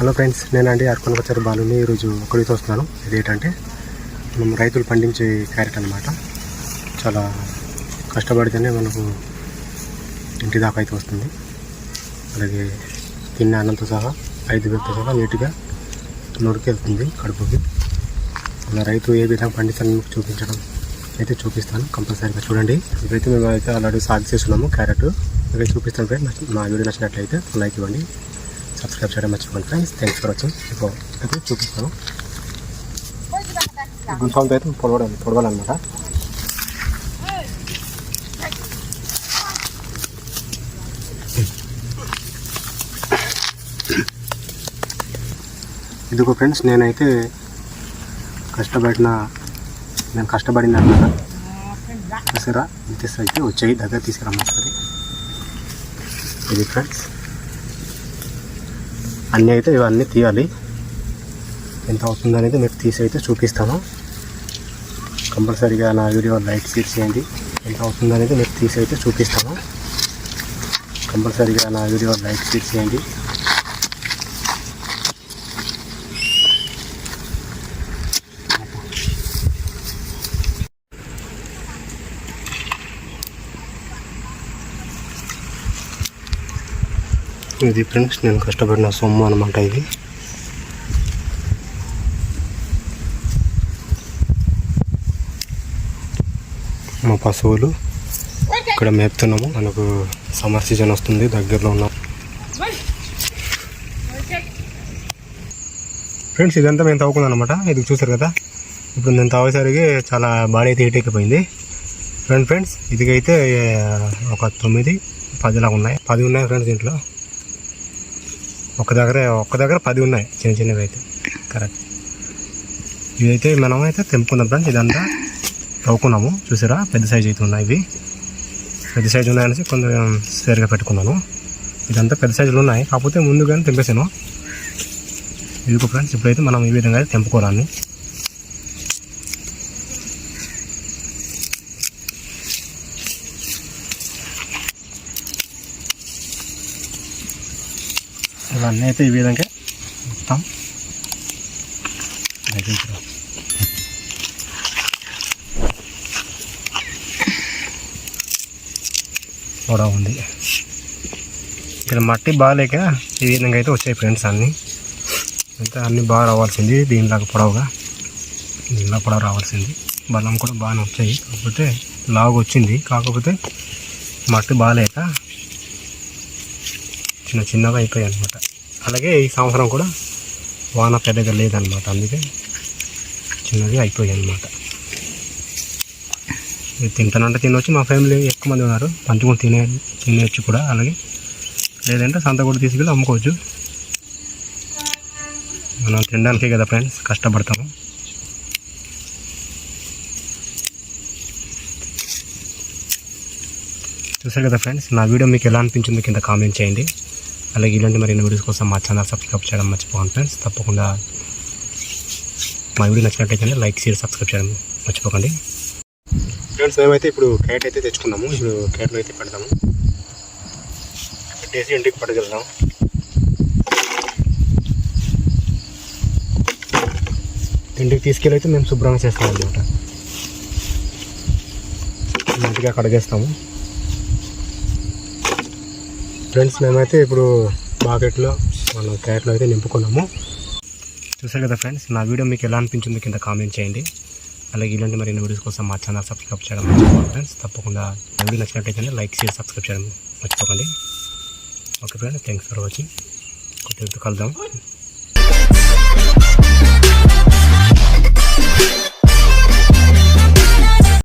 Hello friends నేనండి అర్పణ వచ్చారు బాలుని ఈరోజు ఒకటితో వస్తున్నాను. ఇదేంటంటే మనం రైతులు పండించే క్యారెట్ అనమాట చాలా కష్టపడితేనే మనకు ఇంటి దాకా అయితే వస్తుంది. అలాగే తిన్న అన్నంతో సహా ఐదు వేలతో సహా నీట్గా నోరుకి వెళ్తుంది కడుపుకి. అలా రైతు ఏ విధంగా పండిస్తానని మీకు చూపించడం అయితే చూపిస్తాను కంపల్సరీగా చూడండి. ఇప్పుడైతే మేము అయితే ఆల్రెడీ సాగు చేస్తున్నాము క్యారెట్. ఇవి చూపిస్తాను ఫ్రెండ్ మా వీడియో నచ్చినట్లయితే లైక్ ఇవ్వండి. సబ్స్క్రైబ్ చేయడం మర్చిపోండి ఫ్రెండ్స్ థ్యాంక్స్ ఫర్ వాచింగ్ ఇప్పుడు అయితే చూపిస్తాను గుంసాలతో అయితే పొడవడం పొడవాలన్నమాట. ఇదిగో ఫ్రెండ్స్ నేనైతే కష్టపడిన నేను కష్టపడిన చూసారా? ఇంత అయితే వచ్చాయి దగ్గర తీసుకురమ్మంటుంది ఇది ఫ్రెండ్స్. అన్నీ అయితే ఇవన్నీ తీయాలి. ఎంత అవుతుంది అనేది మీకు తీసి అయితే చూపిస్తాను. కంపల్సరీగా నా వీడియో లైక్ షేర్ చేయండి. ఎంత అవుతుంది అనేది మీకు తీసి అయితే చూపిస్తాను. కంపల్సరీగా నా వీడియో లైక్ షేర్ చేయండి. ఇది ఫ్రెండ్స్ నేను కష్టపడిన సొమ్ము అనమాట ఇది. మా పశువులు ఇక్కడ మేపుతున్నాము. మనకు సమ్మర్ సీజన్ వస్తుంది దగ్గరలో ఉన్నాం. ఫ్రెండ్స్ ఇదంతా మేము తవ్వుకున్నాం అనమాట ఇది చూసారు కదా? ఇప్పుడు నేను తవ్వేసరికి చాలా బాడీ అయితే హీట్ ఎక్కిపోయింది. ఫ్రెండ్ ఫ్రెండ్స్ ఇదికైతే ఒక తొమ్మిది పదిలాగా ఉన్నాయి. పది ఉన్నాయి ఫ్రెండ్స్ దీంట్లో. ఒక దగ్గర ఒక్క దగ్గర పది ఉన్నాయి చిన్న చిన్నవి అయితే. కరెక్ట్ ఇవైతే మనం అయితే తెంపుకున్నాం ఫ్రెండ్స్ ఇదంతా తవ్వుకున్నాము. చూసారా? పెద్ద సైజు అయితే ఉన్నాయి ఇవి. పెద్ద సైజు ఉన్నాయనేసి కొంచెం స్వేర్గా పెట్టుకున్నాను. ఇదంతా పెద్ద సైజులు ఉన్నాయి. కాకపోతే ముందుగానే తెంపేసాను. ఇదిగో ఫ్రెండ్స్ ఇప్పుడైతే మనం ఈ విధంగా అయితే తెంపుకోవాలని ఇవన్నీ అయితే ఈ విధంగా మొత్తం దగ్గరికి కూడా ఉంది. ఇక్కడ మట్టి బాగాలేక ఈ విధంగా అయితే వచ్చాయి ఫ్రెండ్స్ అన్నీ. అయితే అన్నీ బాగా రావాల్సింది దీనిలాగా పొడవుగా దీనిలా పొడవు రావాల్సింది. బలం కూడా బాగానే వచ్చాయి. కాకపోతే లాగు వచ్చింది. కాకపోతే మట్టి బాగాలేక చిన్న చిన్నగా అయిపోయాయి అనమాట అలాగే ఈ సంవత్సరం కూడా వాన పెద్దగా లేదనమాట అందుకే చిన్నది అయిపోయాయి అనమాట తింటానంటే తినవచ్చు మా ఫ్యామిలీ ఎక్కువ మంది ఉన్నారు. పంచుకొని తినే తినేయచ్చు కూడా. అలాగే లేదంటే సంత కూడా తీసుకెళ్ళి అమ్ముకోవచ్చు. మనం తినడానికే కదా ఫ్రెండ్స్ కష్టపడతాము. చూసారు కదా ఫ్రెండ్స్ నా వీడియో మీకు ఎలా అనిపించింది కింద కామెంట్ చేయండి. అలాగే ఇలాంటి మరిన్ని వీడియోస్ కోసం మా ఛానల్ సబ్స్క్రైబ్ చేయడం మర్చిపోకండి ఫ్రెండ్స్ తప్పకుండా మా వీడియో నచ్చినట్టయితే లైక్ షేర్ సబ్స్క్రైబ్ చేయడం మర్చిపోకండి. ఫ్రెండ్స్ మేమైతే ఇప్పుడు క్యాట్ అయితే తెచ్చుకున్నాము. ఇప్పుడు క్యాట్లో అయితే పెడదాము. పెట్టేసి ఇంటికి పట్టుకెళ్దాం ఇంటికి తీసుకెళ్ళి అయితే మేము శుభ్రంగా చేస్తాం అనమాట మంచిగా కడిగేస్తాము. ఫ్రెండ్స్ మేమైతే ఇప్పుడు మార్కెట్లో మనం క్యారెట్లో అయితే నింపుకున్నాము. చూసారు కదా ఫ్రెండ్స్ నా వీడియో మీకు ఎలా అనిపించింది కింద కామెంట్ చేయండి. అలాగే ఇలాంటి మరి వీడియోస్ కోసం మా ఛానల్ సబ్స్క్రైబ్ చేయడం మర్చిపోకండి ఫ్రెండ్స్. తప్పకుండా వీడియో నచ్చినట్టయితే లైక్ చేసి సబ్స్క్రైబ్ చేయడం మర్చిపోకండి. Okay friends thanks for watching కొద్దిగా కలుద్దాం.